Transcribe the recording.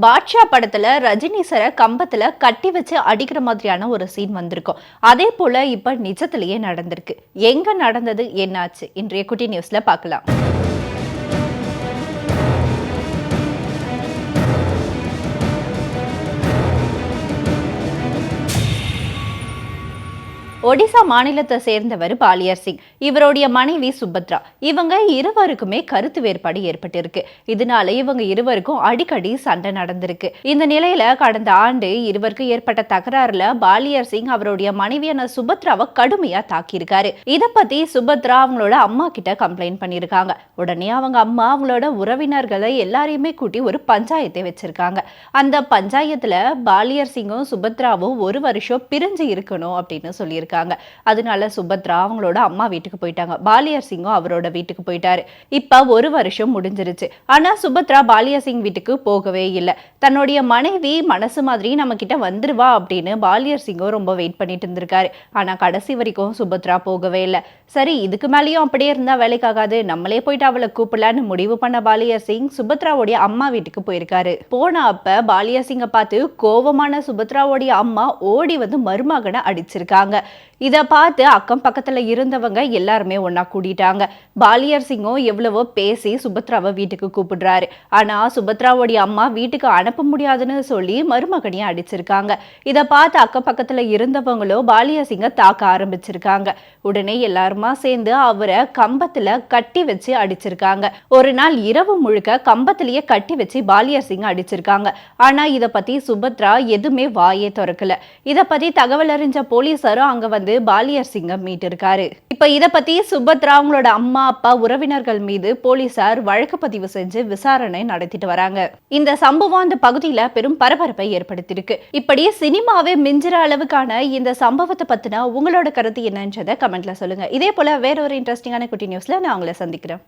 பாட்ஷா படத்துல ரஜினி சரை கம்பத்துல கட்டி வச்சு அடிக்கிற மாதிரியான ஒரு சீன் வந்திருக்கும். அதே போல இப்ப நிஜத்திலேயே நடந்திருக்கு. எங்க நடந்தது என்னாச்சு? இன்றைய குட்டி நியூஸ்ல பார்க்கலாம். ஒடிசா மாநிலத்தை சேர்ந்தவர் பாலியர் சிங். இவருடைய மனைவி சுபத்ரா இவங்க இருவருக்குமே கருத்து வேறுபாடு ஏற்பட்டிருக்கு. இதனால இவங்க இருவருக்கும் அடிக்கடி சண்டை நடந்திருக்கு. இந்த நிலையில கடந்த ஆண்டு இருவருக்கும் ஏற்பட்ட தகராறுல பாலியர் சிங் அவருடைய மனைவியான சுபத்ராவை கடுமையா தாக்கியிருக்காரு. இத பத்தி சுபத்ரா அவங்களோட அம்மா கிட்ட கம்ப்ளைண்ட் பண்ணியிருக்காங்க. உடனே அவங்க அம்மா அவங்களோட உறவினர்களை எல்லாரையுமே கூட்டி ஒரு பஞ்சாயத்தை வச்சிருக்காங்க. அந்த பஞ்சாயத்துல பாலியர் சிங்கும் சுபத்ராவும் ஒரு வருஷம் பிரிஞ்சு இருக்கணும் அப்படின்னு சொல்லியிருக்காங்க. அதனால சுபத்ரா அவங்களோட அம்மா வீட்டுக்கு போயிட்டாங்க. பாலியர் சிங்கும் அவரோட வீட்டுக்கு போயிட்டாரு. இப்ப ஒரு வருஷம் முடிஞ்சிருச்சு. ஆனா சுபத்ரா பாலியர் சிங் வீட்டுக்கு போகவே இல்லை. தன்னுடைய மனைவி மனசு மாதிரி நம்ம கிட்ட வந்துருவா அப்படின்னு பாலியர் சிங்கும் ரொம்ப வெயிட் பண்ணிட்டு இருந்திருக்காரு. ஆனா கடைசி வரைக்கும் சுபத்ரா போகவே இல்லை. சரி இதுக்கு மேலேயும் அப்படியே இருந்தா வேலைக்காகாது. நம்மளே போயிட்டு அவளை கூப்பிடலான்னு முடிவு பண்ண பாலியர் சிங் சுபத்ராவுடைய அம்மா வீட்டுக்கு போயிருக்காரு. போன அப்ப பாலியர் சிங்கை பார்த்து கோவமான சுபத்ராவுடைய அம்மா ஓடி வந்து மருமகனை அடிச்சிருக்காங்க. இதை பார்த்து அக்கம் பக்கத்துல இருந்தவங்க எல்லாருமே ஒன்னா கூட்டிட்டாங்க பாலியர் சிங்கும் எவ்வளவோ பேசி சுபத்ராவை வீட்டுக்கு கூப்பிடுறாரு. ஆனா சுபத்ராவுடைய அம்மா வீட்டுக்கு அனுப்ப முடியாதுன்னு சொல்லி மருமகனையும் அடிச்சிருக்காங்க. இதை பார்த்து அக்கம் பக்கத்துல இருந்தவங்களோ பாலியர் சிங்கை தாக்க ஆரம்பிச்சிருக்காங்க. உடனே எல்லாருமா சேர்ந்து அவரை கம்பத்துல கட்டி வச்சு அடிச்சிருக்காங்க. ஒரு நாள் இரவு முழுக்க கம்பத்திலேயே கட்டி வச்சு பாலியர் சிங் அடிச்சிருக்காங்க. ஆனா இதை பத்தி சுபத்ரா எதுவுமே வாயே திறக்கல. இதை பத்தி தகவல் அறிஞ்ச போலீசாரும் அங்க வந்து பாலியர் சிங்கம் மீட்டிருக்காரு. இப்ப இத பத்தி சுபத்ரா அவங்களோட அம்மா அப்பா உறவினர்கள் மீது போலீசார் வழக்கு பதிவு செஞ்சு விசாரணை நடத்திட்டு வராங்க. இந்த சம்பவம் அந்த பகுதியில பெரும் பரபரப்பை ஏற்படுத்தியிருக்கு. இப்படி சினிமாவே மிஞ்சுற அளவுக்கான இந்த சம்பவத்தை பத்தின உங்களோட கருத்து என்னன்றதை கமெண்ட்ல சொல்லுங்க. இதே போல வேற ஒரு இன்ட்ரெஸ்டிங்கான குட்டி நியூஸ்ல நான் உங்களை சந்திக்கிறேன்.